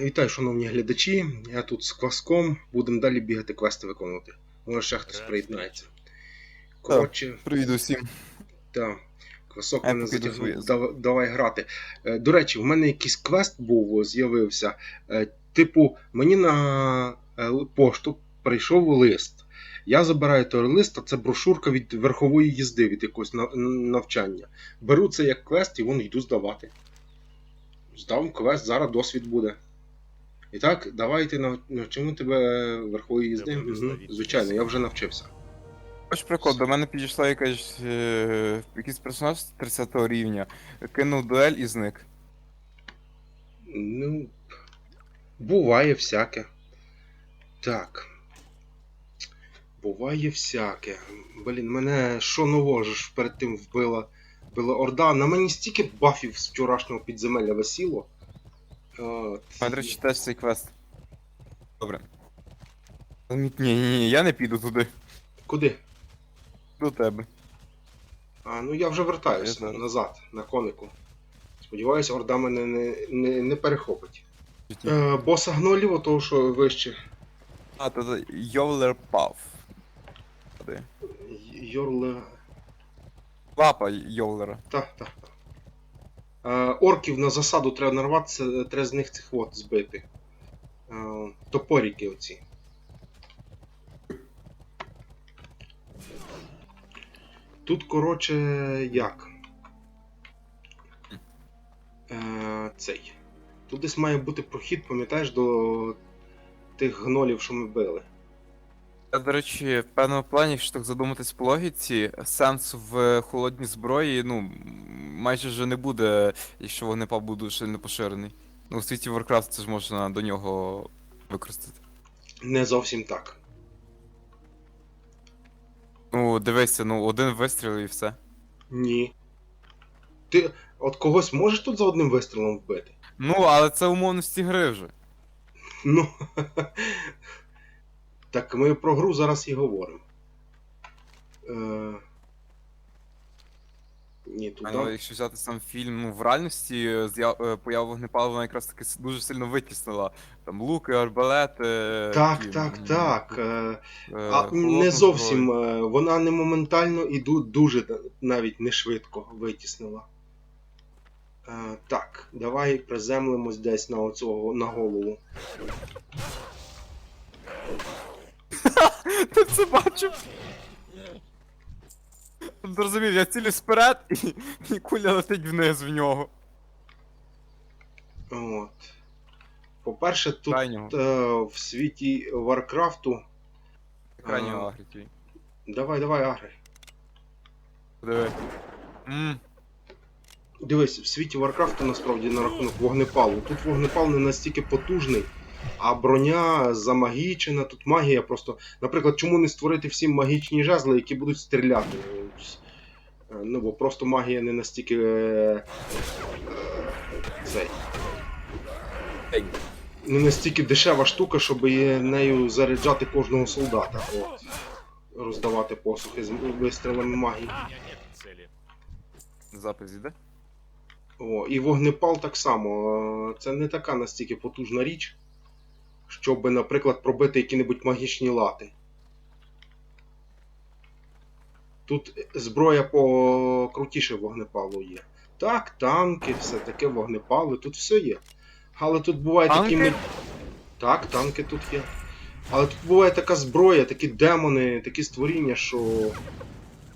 Вітаю, шановні глядачі. Я тут з кваском. Будемо далі бігати квести виконувати. Може ще хтось приєднається. Коротше, Привіт усім. так. Квасок мене затягнув. Дав- Давай грати. Е, До речі, в мене якийсь квест був, з'явився. Е, Типу, мені на е, пошту прийшов лист. Я забираю той лист, а це брошурка від верхової їзди, від якогось навчання. Беру це як квест і вон йду здавати. Здав квест, зараз досвід буде. І так, давайте нав- навчимо тебе верхової їзди. Угу. Звичайно, я вже навчився. Ось прикол, до мене підійшла якась е, якийсь персонаж з 30 рівня, кинув дуель і зник. Ну, буває всяке. Так. Буває всяке. Блін, мене що нового ж перед тим вбила, вбила Орда. На мені стільки бафів з вчорашнього підземелля висіло. А, до речі, цей квест. Добре. Ні, ні, ні, я не піду туди. Куди? До тебе. А, ну я вже вертаюся Я знаю. назад, на конику. Сподіваюся, Орда мене не, не, не перехопить. Е, боса гнолів, того, що вище. А, то це Йовлер Пав. Куди? Йорле. Лапа Йовлера. Так, так. Е, орків на засаду треба нарватися, треба з них цих от збити. Е, топоріки оці. Тут, коротше, як? Е, цей. Тут десь має бути прохід, пам'ятаєш, до тих гнолів, що ми били. Я, до речі, в певному плані, якщо так задуматись по логіці, сенс в холодній зброї, ну, майже вже не буде, якщо вогнепал буде сильно поширений. Ну, у світі Warcraft це ж можна до нього використати. Не зовсім так. Ну, дивися, ну, один вистріл і все. Ні. Ти от когось можеш тут за одним вистрілом вбити? Ну, але це умовності гри вже. Ну. Так ми про гру зараз і говоримо. Е... Ні, А, ну, якщо взяти сам фільм, ну, в реальності е, е, поява вогнепалу вона якраз таки дуже сильно витіснила. Там луки, арбалети. Так, ті, так, так. Е... е, А, не зовсім. е, Вона не моментально і дуже навіть не швидко витіснила. Е, так, давай приземлимось десь на оцього на голову. Ти це бачив? Ти Зрозумів, я цілюсь вперед і, і куля летить вниз в нього. От. По-перше, тут Крайнього. е, в світі Варкрафту. Крайнього А. агрітвій. Давай, давай, Агри. Диви. Мм. Дивись, в світі Варкрафту насправді на рахунок вогнепалу. Тут вогнепал не настільки потужний, а броня замагічена, тут магія просто. Наприклад, чому не створити всім магічні жезли, які будуть стріляти? Е, Ну, бо просто магія не настільки. е, Цей. Не настільки дешева штука, щоб нею заряджати кожного солдата. От. Роздавати посухи з вистрілами магії. Запис іде? О, і вогнепал так само. Е, Це не така настільки потужна річ, щоб, наприклад, пробити які-небудь магічні лати. Тут зброя покрутіше вогнепалу є. Так, танки, все таке вогнепали, тут все є. Але тут буває такі. Танки? ми- Так, танки тут є. Але тут буває така зброя, такі демони, такі створіння, що.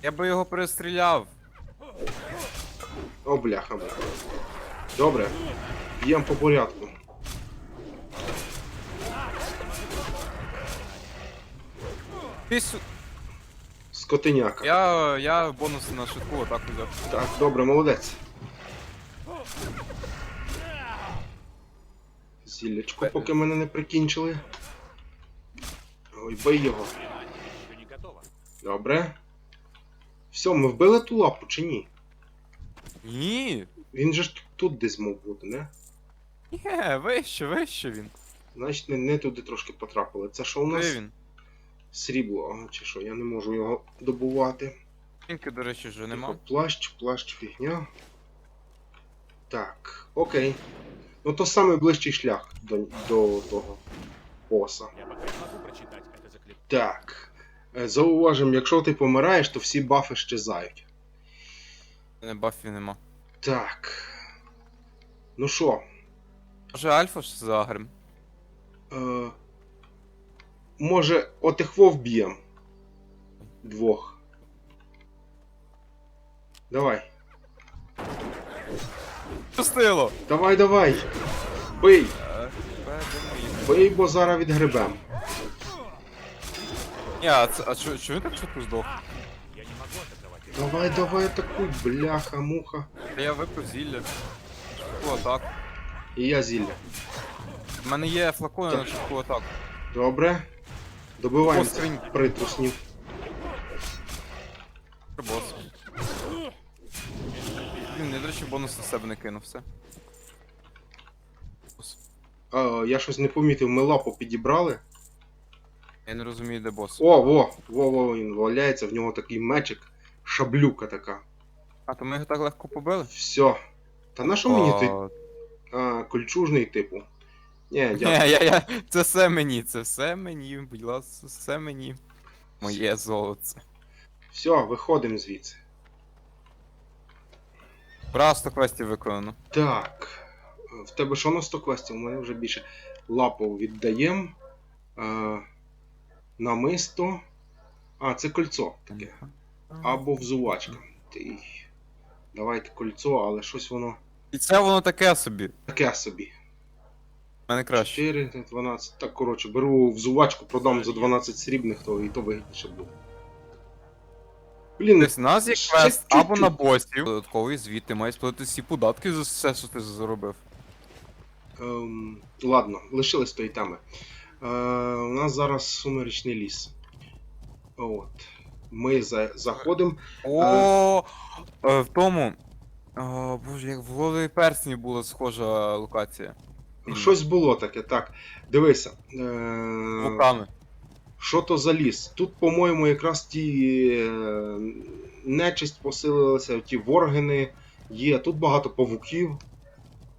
Я би його перестріляв. О, бляха. бляха. Добре. Б'ємо по порядку. Ти. Скотиняка. Я, я бонус на швидку атаку взяв. Так, добре, молодець. Зіллячко, поки мене не прикінчили. Ой, бий його. Добре. Все, ми вбили ту лапу чи ні? Ні. Він же ж тут десь мав бути, не? Ні, вище, вище він. Значить, не, не туди трошки потрапили. Це що у нас? Де він? Срібло, ага, чи що, я не можу його добувати. Пінки, до речі, вже нема. Тихо, Плащ, плащ, фігня. Так, окей. Ну то самий ближчий шлях до, до того боса. Я пока не могу прочитать это заклинание. Так. Е, Зауважимо, якщо ти помираєш, то всі бафи щезають. Не бафів нема. Так. Ну що, Може Альфа ж загрим? е, може, отихво вб'єм. Двох. Давай. Пустило! Давай, давай. Бий. Бий, бо зараз відгребем. Ні, а це, а чо, чо він так швидко здох? Давай, давай, атакуй, бляха, муха. Та я випив зілля. Швидку атаку. І я зілля. У мене є флакони на швидку атаку. Добре. Добиваємо він- цих притруснів. Бос. Блін, я, до речі, бонус на себе не кинув все. Бос. А, я щось не помітив, ми лапу підібрали. Я не розумію, де бос. О, во, во, во, він валяється, в нього такий мечик, шаблюка така. А, то ми його так легко побили? Все. Та на що мені ти? А, кольчужний, типу. Ні, Ні, дякую. я, я, це все мені, це все мені, будь ласка, все мені. Моє золоце. Все, виходимо звідси. Просто квестів виконано. Так. В тебе що на 100 квестів? У мене вже більше. Лапу віддаємо. А, намисто. А, це кольцо таке. Або взувачка. Ти. Давайте кольцо, але щось воно І це воно таке собі. таке собі. У мене краще. 4, 12. Так, коротше, беру взувачку, продам за 12 срібних, то і то вигідніше буде. Блін, Тобто у нас є ще квест чуть-чуть. або на босів. Додатковий звіт, ти маєш сплатити всі податки за все, що ти заробив. ем, ладно, лишились тої теми. Е, у нас зараз сумеречний ліс. От. Ми за, заходимо. О, е, в тому. О, боже, як в голові персні була схожа локація. Щось було таке, так. Дивися. Е, Вулкани. Що то за ліс? Тут, по-моєму, якраз ті е, нечисть посилилася, ті воргени є. Тут багато павуків,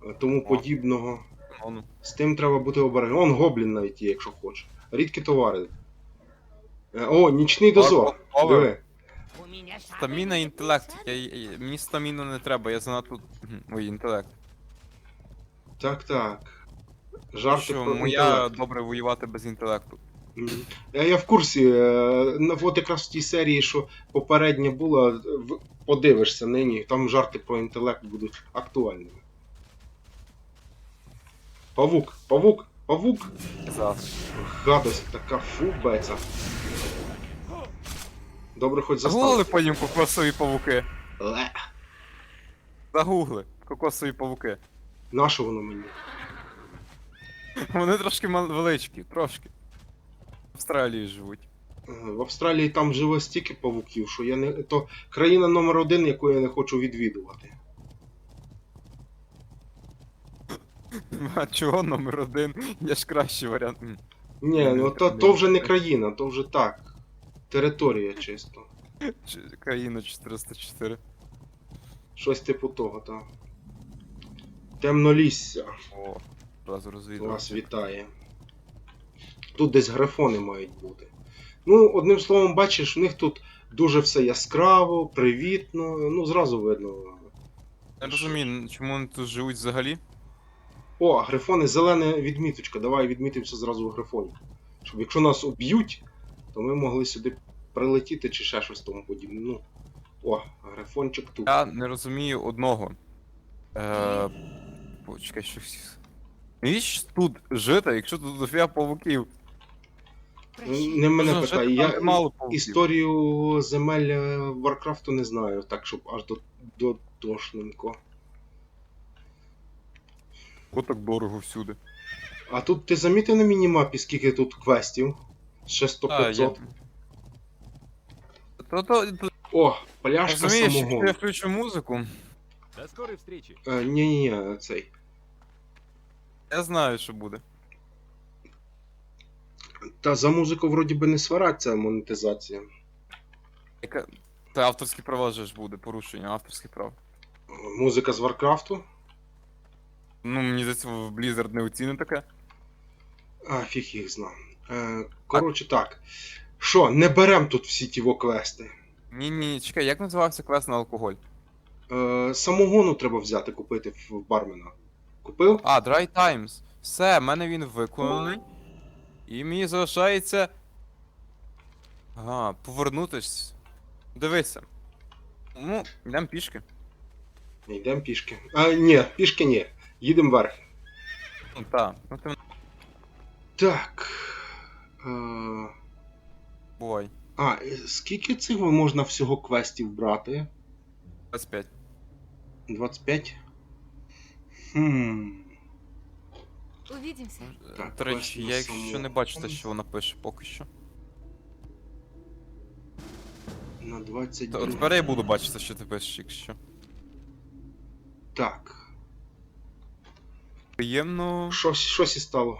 е, тому О. подібного. Он. З тим треба бути обережним. Он гоблін навіть є, якщо хоче. Рідкі товари. О, нічний дозор. Диви. Стаміна, інтелект. Я, я- мені стаміну не треба, я занадто. Ой, інтелект. Так, так. Жарти Що про моя інтелект. добре воювати без інтелекту. Мгм. Я, я в курсі. е, на- От якраз в тій серії, що попередня була, в- подивишся нині, там жарти про інтелект будуть актуальними. Павук, павук, павук. Зараз. Гадость така фу, беца. Добре, хоч Загугли застав. потім кокосові павуки. Ле. Загугли. Кокосові павуки. Нащо воно мені? Вони трошки мал- величкі, трошки. В Австралії живуть. Е, В Австралії там живе стільки павуків, що я не. То країна номер один, яку я не хочу відвідувати. А чого номер один? Є ж кращий варіант. М. Ні, ну то, то вже не країна, то вже так. Територія чисто. Ч- Країна 404. Щось типу того, так. Темнолісся О, розвідував. вас вітає. Тут десь графони мають бути. Ну, одним словом, бачиш, в них тут дуже все яскраво, привітно, ну зразу видно. Я розумію, чому вони тут живуть взагалі? О, грифони, зелена відміточка. Давай відмітимося зразу в грифоні. Щоб якщо нас уб'ють, то ми могли сюди прилетіти чи ще щось тому подібне. Ну. О, грифончик тут. Я не розумію одного. Е, почекай, що всі. Навіщо тут жити, якщо тут дофіга павуків? Не мене Можна питає. жити, Я мало історію земель е, Варкрафту не знаю, так щоб аж до, до тошненько. От так дорого всюди. А тут ти замітив на мінімапі, скільки тут квестів? Ще 100 А, 500 я... То, то, то, О, пляшка розумієш, якщо самогону. я включу музику, До скорой встречи. Е, Ні-ні-ні, цей. я знаю, що буде. Та за музику вроді би не свараться монетизація. Яка... Та авторські права же ж буде, порушення авторських прав. Музика з Варкрафту. Ну, мені здається, в Blizzard не оціни таке. А, фіг їх знав. Е, коротше так. Що, не берем тут всі ті во квести. Ні, ні, чекай, як називався квест на алкоголь? Е, самогону треба взяти, купити в бармена. Купив? А, Dry Times. Все, в мене він виконаний. І мені залишається. Ага, повернутись. Дивися. Ну, йдемо пішки. Йдемо пішки. А, ні, пішки ні. Їдемо вверх. Ну так, ну ти Так. Е, бувай. а, скільки цих можна всього квестів брати? 25. 25? Хм. Увидимся. Так, До речі, на я якщо самому. не бачу те, що вона пише поки що. На 20 То тепер я буду бачити, що ти пишеш, якщо. Так. Приємно. Щось, щось і стало.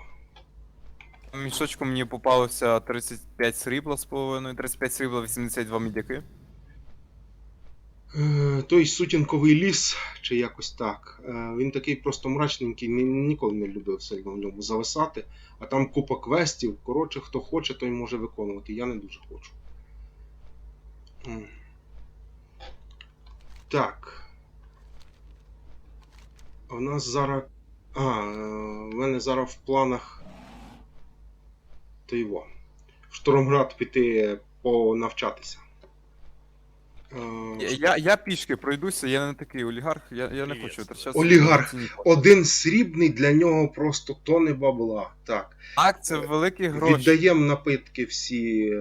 Мішочку мені попалося 35 срібла з половиною, 35 срібла, 82 мідяки. Е, той сутінковий ліс, чи якось так. Е, він такий просто мрачненький, ніколи не любив сильно в ньому зависати. А там купа квестів. Коротше, хто хоче, той може виконувати. Я не дуже хочу. Так. В нас зараз. А, е, в мене зараз в планах. То його. В Штормград піти понавчатися. Е, Я, я, я пішки пройдуся, я не такий олігарх, я, я не хочу витрачати. Олігарх. Один срібний для нього просто тони бабла. Так. Так, це великі гроші. Віддаємо напитки всі, е,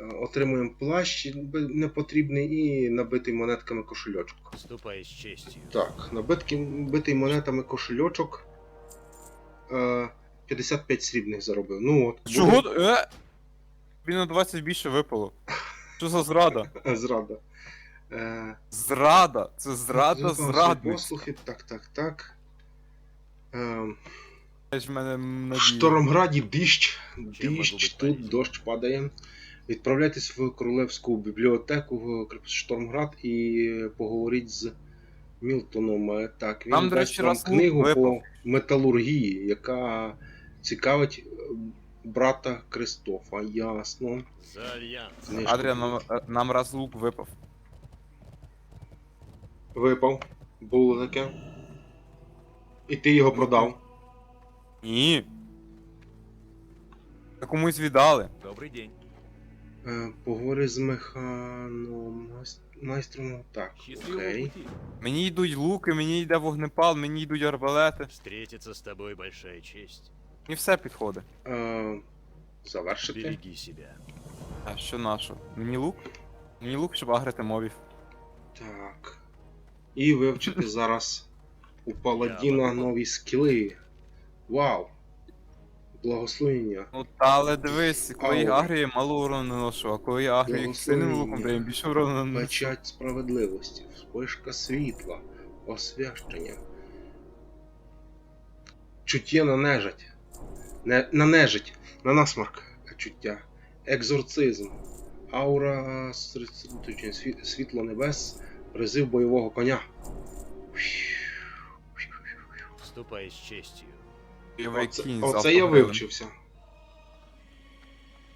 е, отримуємо плащ непотрібний і набитий монетками кошельочок. Ступай с честью. Так, набитки, набитий монетами кошельочок. Е, 55 срібних заробив. Ну от. Чого? Він на 20 більше випало. Що за зрада? Зрада. Е, Зрада! Це зрада зрадництва. Послухи, так, так, так. Е, ж в мене В. Штормграді дощ, дощ, тут дощ падає. Відправляйтесь в королевську бібліотеку в крепость Штормград і поговоріть з Мілтоном. Е, Так, він Там, до дасть речі, вам раз лук книгу випав. по металургії, яка цікавить е, брата Кристофа. Ясно. За альянс. Адріан, нам, е, нам раз лук випав. Випав. Було таке. І ти його продав. Ні. Та комусь віддали. Добрый день. Е, Поговори з механом. майс- Майстром. Так, Счастливого окей. пути. Мені йдуть луки, мені йде вогнепал, мені йдуть арбалети. Встретиться с тобой большая честь. Мені все підходить. Е, Завершити. Береги себя. А що наше? Мені лук? Мені лук, щоб агрити мобів. Так. І вивчити зараз у Паладіна нові скіли. Вау! Благословення. Ну та але дивись, коли я Аура. агрію, мало урону наношу, а коли я агрію сильним луком, даю більше урону наношу. Печать справедливості, вспишка світла, освящення. Чуття на нежить. Не, на нежить, на насмарк чуття. Екзорцизм. Аура світло небес, призив бойового коня. Ступай с честью. Бойовий Оце, оце я вивчився.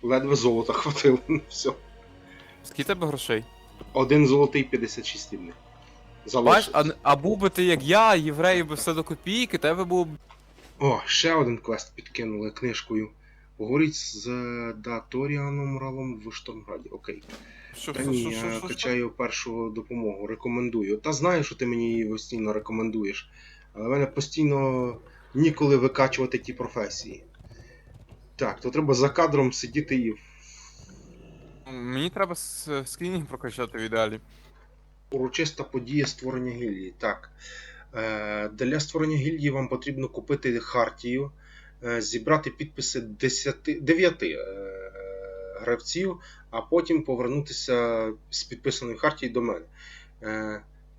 Ледве золота хватило. Все. Скільки тебе грошей? Один золотий 56 срібних. Бач, а, а був би ти як я, євреї би все до копійки, тебе було б. О, ще один квест підкинули книжкою. Поговоріть з е, да, Торіаном Ралом в Штормграді. Окей. Що, Та що, ні, що, що, я що, качаю першу допомогу, рекомендую. Та знаю, що ти мені її постійно рекомендуєш. Але в мене постійно ніколи викачувати ті професії. Так, то треба за кадром сидіти і Мені треба скрінінг прокачати в ідеалі. Урочиста подія створення гільдії. Так. Е, для створення гільдії вам потрібно купити хартію, е, зібрати підписи 10, 9 е, гравців, а потім повернутися з підписаною хартією до мене.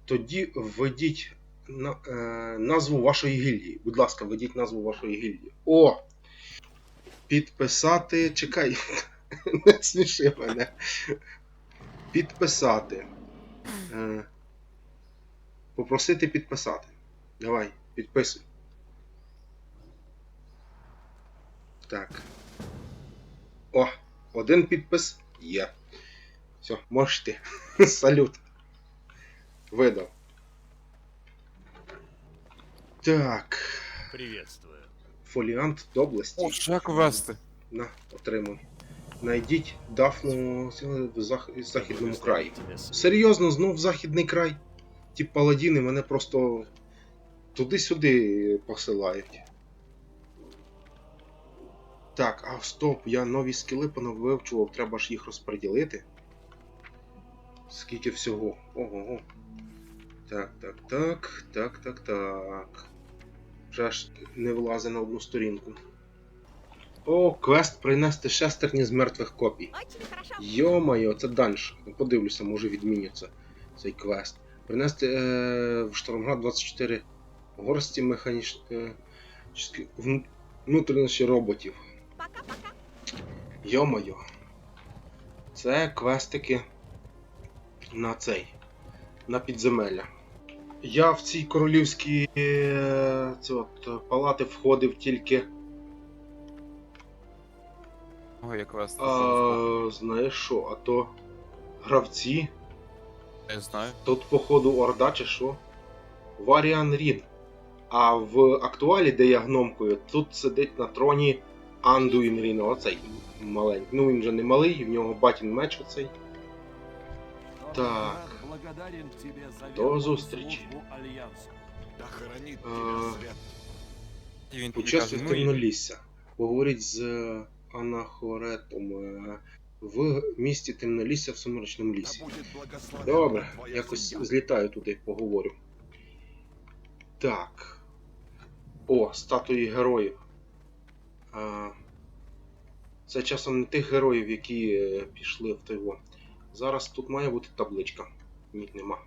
Тоді введіть назву вашої гільдії. Будь ласка, введіть назву вашої гільдії. О! Підписати. Чекай. Не сміши мене. Підписати. Попросити підписати. Давай, Підписуй. Так. О, один підпис є. Все, можеш ти. Салют. Видав. Так. Приветствую. Фоліант доблесті. О, ще квести. На, отримуй. Найдіть Дафну в зах- західному краї. Серйозно, знов західний край. Ті паладіни мене просто туди-сюди посилають. Так, а стоп, я нові скіли понавивчував, треба ж їх розподілити. Скільки всього? Ого. Так, так, так, так, так, так. Вже ж не влазить на одну сторінку. О, квест принести шестерні з мертвих копій. Йо-моє, це данж. Подивлюся, може відмінюється цей квест. Принести е, в Штормград 24 горсті механічних внутрішніх роботів. Йо-моє. Це квестики на цей. На підземелля. Я в ці королівські е, це от, палати входив тільки. Ой, як квести. А, знаєш що, а то гравці. Я знаю. Тут, походу, Орда чи що? Варіан Рін. А в актуалі, де я гномкою, тут сидить на троні Андуін Рін, оцей маленький. Ну він же не малий, в нього батін меч оцей. Так. До зустрічі. службу Альянсу. Да хранит А, тебя свет. І він тоді Участвуй каже, в темнолісся. Поговоріть з Анахоретом е, в місті темнолісся в сумеречному лісі. Добре, якось злітаю туди, поговорю. Так. О, статуї героїв. А, це часом не тих героїв, які е, пішли в того. Зараз тут має бути табличка. Ні, нема.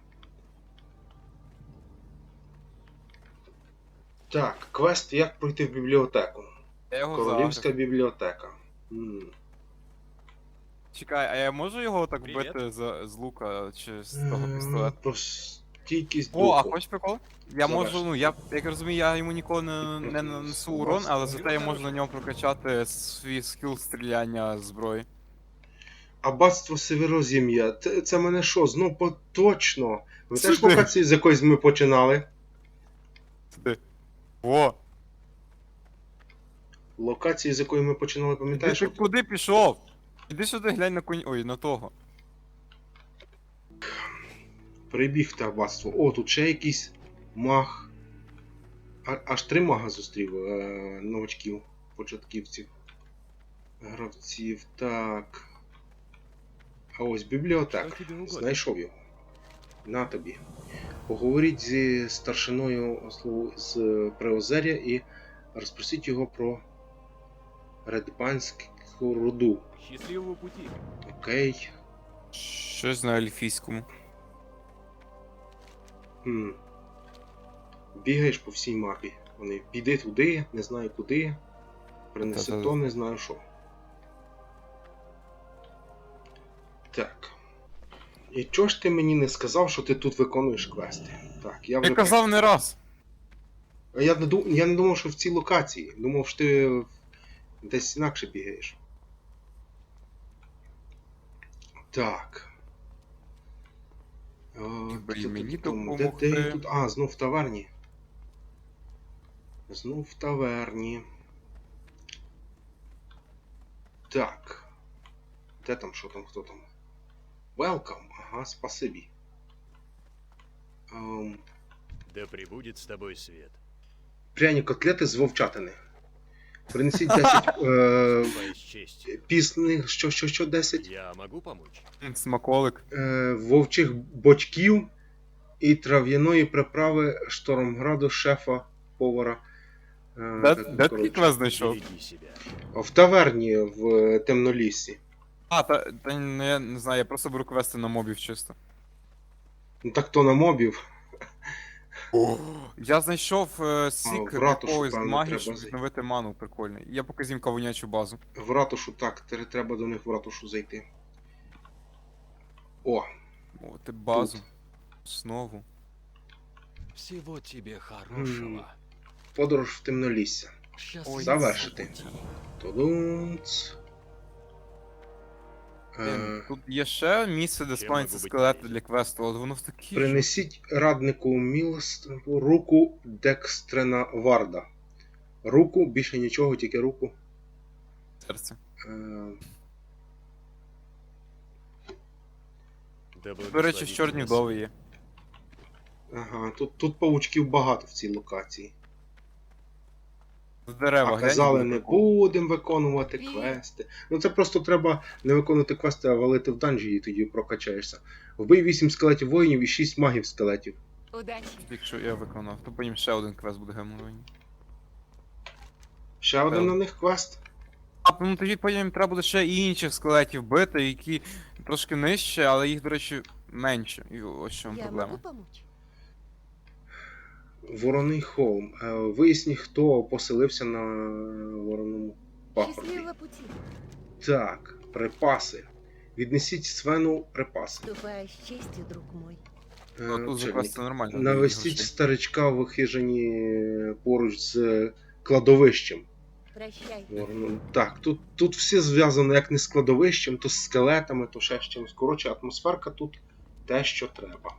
Так, квест як пройти в бібліотеку. я його Королівська зараз. бібліотека. М. Чекай, а я можу його так Привіт. вбити з, з лука чи з того пістолета? Про стійкість О, а духу. хочеш прикол? Я можу, ну я як розумію, я йому ніколи не, не нанесу урон, але зате я можу на ньому прокачати свій скіл стріляння зброї. Аббатство Северозім'я. Це, це мене що, знов поточно? Ви теж Сюди. локації, з якоїсь ми починали? Сюди. О! Локації, з якої ми починали, Ти, пам'ятаєш? ти куди пішов? Іди сюди, глянь на конь. Ой, на того. Прибігти аббатство. О, тут ще якийсь маг. А, аж три мага зустрів е, новачків, початківців. Гравців. Так. А ось бібліотека. тебе? Знайшов його. На тобі. Поговоріть зі старшиною ослу з Приозер'я і розпросіть його про Редбанську руду. Счастливого пути. Окей. Щось на ельфійському. Хм. Бігаєш по всій мапі. Вони піди туди, не знаю куди. Принеси то, не знаю що. Так. І чого ж ти мені не сказав, що ти тут виконуєш квести? Так, я вже Я казав не раз. А Я не, ду- я не думав, що в цій локації. Думав, що ти десь інакше бігаєш. Так. Е, Блін, мені ту-ту-ту-тум. Де, де тут? А, знов в таверні. Знов в таверні. Так. Де там, що там, хто там? Welcome. Ага, спасибі. Ем, Да пребудет с тобой свет. пряні котлети з вовчатини. Принесіть 10 е, пісних, що, що, що 10 Я могу помочь? Смаколик. е, вовчих бочків і трав'яної приправи Штормграду шефа повара. Е, Де, так, де коротше. квест знайшов? Береги себя. В таверні в е, темноліссі. А, та, та ну, я не знаю, я просто беру квести на мобів чисто. Ну так то на мобів. Я знайшов е, сік в ратушу, якогось певно, магії, треба щоб зайти. відновити ману прикольний. Я поки з'їм кавунячу базу. В ратушу, так, тре- треба до них в ратушу зайти. О, О, ти базу. Знову. Всего тебе хорошего. Подорож в темнолісся. Завершити. Тудумц. Блін, Е, Тут є ще місце, де Чим спавняться можу бути скелети для квесту, але воно в такій. принесіть раднику мілостиву руку Декстрена Варда. Руку, більше нічого, тільки руку. серце. Е, До речі, в нас. вдови є. ага, тут, тут паучків багато в цій локації. В дерева А казали, не будемо виконувати квести. Ну це просто треба не виконувати квести, а валити в данжі і тоді прокачаєшся. Вбий 8 скелетів воїнів і 6 магів скелетів. Удачи. Якщо я виконав, то потім ще один квест буде геморройний. Ще один на них квест. А, ну тоді потім треба буде ще і інших скелетів бити, які трошки нижче, але їх, до речі, менше. І ось чому Я проблема. Вороний холм. Е, Виясніть, хто поселився на вороному пагорбі. Так, припаси. Віднесіть Свену припаси. Ступай друг мой. Е, Ну, тут нормально. Навестіть старичка в хижині поруч з кладовищем. Прощай. Так, тут, тут все зв'язано як не з кладовищем, то з скелетами, то ще з чимось. Коротше, атмосферка тут те, що треба.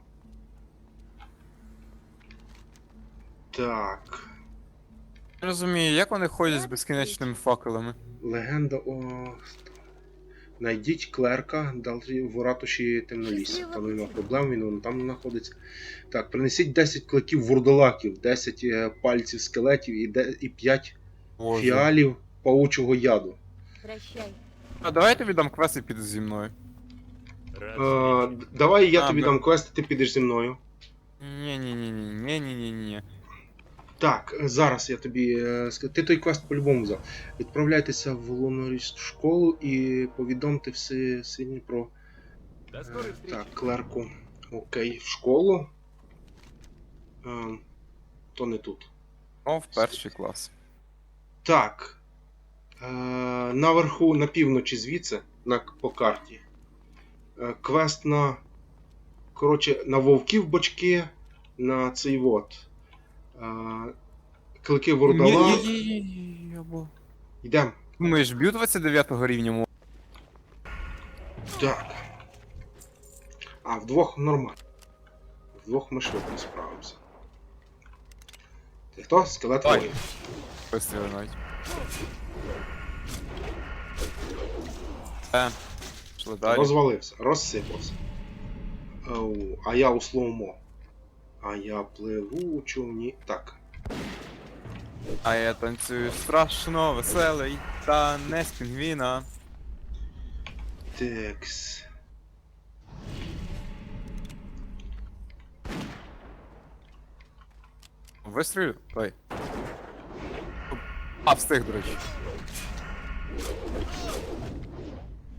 Так. Не розумію, як вони ходять з безкінечними факелами. Легенда о. Найдіть клерка, далі в ратуші темнолісся. Там нема проблем, він вон там знаходиться. Так, принесіть 10 кликів вурдалаків, 10 е, пальців скелетів і, де, і 5 Боже. фіалів паучого яду. Прощай. А давайте віддам квест і піду зі мною. Е, давай я А, тобі б- дам квест, і ти підеш зі мною. ні Так, е, зараз я тобі е, скажу. Ти той квест по-любому взяв. Відправляйтеся в луноріст школу і повідомте все сильні про Е. Так, клерку. Окей, в школу. То не тут. О, в перший клас. Так. Наверху, на півночі звідси, на, по карті. Квест на. Коротше, на вовків бочки, на цей вот. Клики вордала. Йдем. Думаєш, б'ю 29 рівня мо- Так. А, вдвох нормально. Вдвох ми швидко справимося. Ти хто? Скелет воїн. вистріли навіть. Е, пішли далі. Розвалився, розсипався. Ау, а я у слоумо. А я пливу у човні. Так. А я танцюю страшно, веселий, та не з пінгвіна. Текс. Вистрілю? Ой. А, встиг, до речі.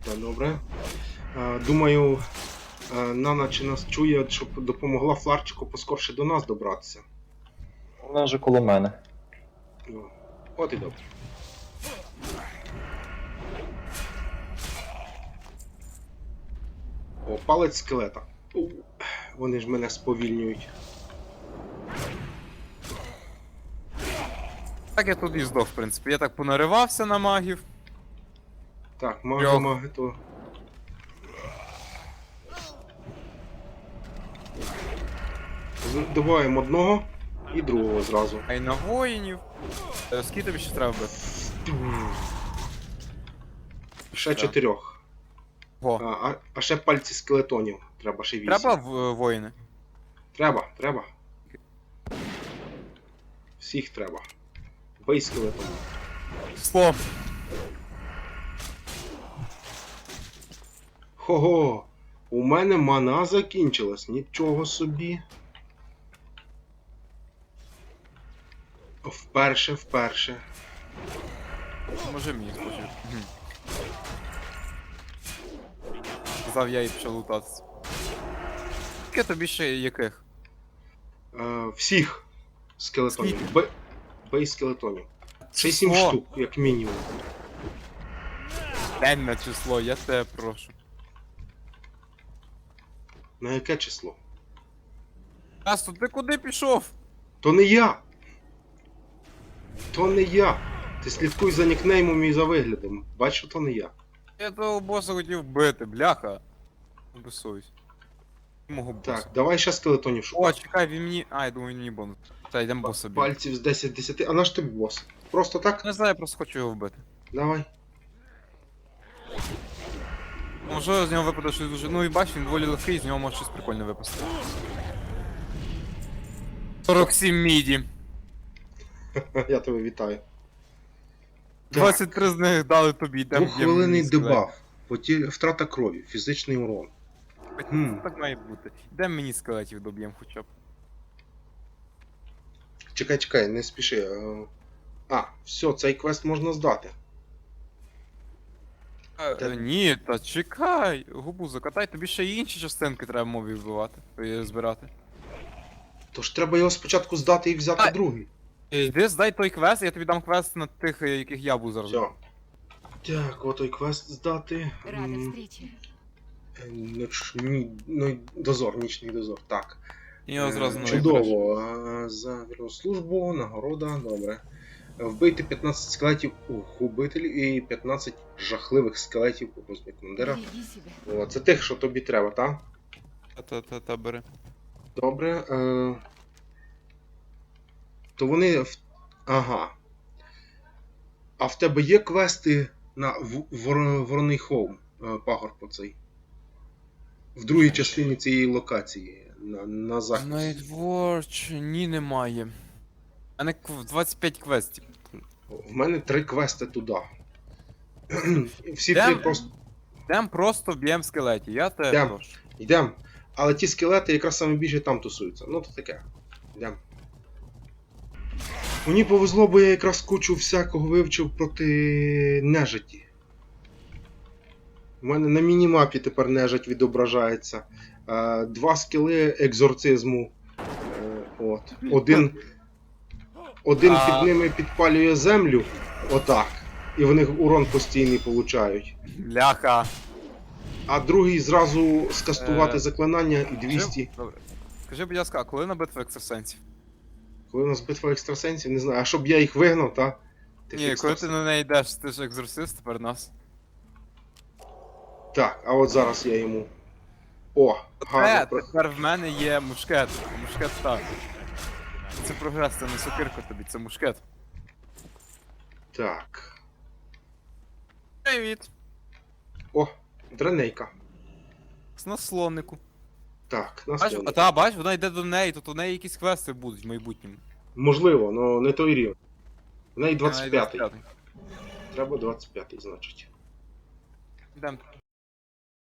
Та добре. Е, думаю, Нана чи нас чує, щоб допомогла Фларчику поскорше до нас добратися. Вона вже коло мене. Ну, от і добре. О, палець скелета. У, Вони ж мене сповільнюють. Так я тут і здох, в принципі. Я так понаривався на магів. Так, маги, маги, то. Добиваємо одного і другого зразу. А й на воїнів. Е, Скільки тобі ще треба бити? Ще Так. чотирьох. А, Го. а, а ще пальці скелетонів. Треба ще вісім. Треба в е, воїни? Треба, треба. Всіх треба. Бей скелетонів. Слом. Хого! У мене мана закінчилась, нічого собі. Вперше, вперше. Може мені схоче. Мгм. Сказав я і почав лутатися. Скільки тобі ще яких? Е, всіх скелетонів. Скільки? Бей, скелетонів. Ще сім О, штук, як мінімум. День на число, я тебе прошу. На яке число? Асто, ти куди пішов? То не я! То не я. Ти слідкуй за нікнеймом і за виглядом. Бачиш, що то не я. Я того боса хотів вбити, бляха. Совість. Мого боса. Так, давай ще скелетонів О, шукати. чекай, він мені. А, я думаю, він мені бонус. Та йдемо боса бити. Пальців з 10-10. А наш тобі бос? Просто так? Не знаю, я просто хочу його вбити. Давай. Може з нього випаде щось дуже. Ну і бач, він доволі легкий, з нього може щось прикольне випасти. 47 міді. Я тебе вітаю. 23 з них дали тобі, йдемо Двоххвилинний дебаф. Потір... Втрата крові, фізичний урон. Хм. Так має бути. Йдемо мені скелетів доб'ємо хоча б. Чекай, чекай, не спіши. е. А, все, цей квест можна здати. Е, Та- Ні, та чекай, губу закатай, тобі ще й інші частинки треба мові вбивати, е, збирати. Тож треба його спочатку здати і взяти А- другий. Йди, здай той квест, я тобі дам квест на тих, е, яких я був зараз. Все. Так, отой квест здати. Рада М, встрече. е, ну, дозор, нічний дозор. Так. І його зразу Е, новий Чудово. Е, За вірну службу, нагорода, добре. Вбити 15 скелетів у губителів і 15 жахливих скелетів у розмі командира. Береги себя. О, це тих, що тобі треба, так? Та-та-та бери. Добре. Е... То вони. Ага. А в тебе є квести на. Вороний Холм, е, пагорб оцей. В другій частині цієї локації. На, на захід. Nightwatch, ні, немає. У мене кв- 25 квестів. В мене три квести туди. Всі три просто. Йдем просто вб'єм скелетів, я тебе Йдем. прошу. Йдем. Але ті скелети якраз саме більше там тусуються. Ну то таке. Йдем. Мені повезло, бо я якраз кучу всякого вивчив проти нежиті. У мене на мінімапі тепер нежить відображається. Е, Два скіли екзорцизму. Е, От. Один, один А- під ними підпалює землю. Отак. І вони урон постійний получають. Бляха. А другий зразу скастувати Е, заклинання і 200. Добре. Скажи, будь ласка, а коли на битву екстрасенсів? Коли у нас битва екстрасенсів, не знаю, а щоб я їх вигнав, та? Тих Ні, коли ти екстрасенсів. на неї йдеш, ти ж екзорцист тепер нас. Так, а от зараз я йому. О, Е, гарно. про- тепер в мене є мушкет. Мушкет так. Це прогрес, це не сокирка тобі, це мушкет. Так. Привіт! О, дренейка. На слоннику. Так, Бач, слоні. а та бач, вона йде до неї, тут у неї якісь квести будуть в майбутньому. Можливо, але не той рівень. В неї 25-й. Треба 25-й, значить. Йдем.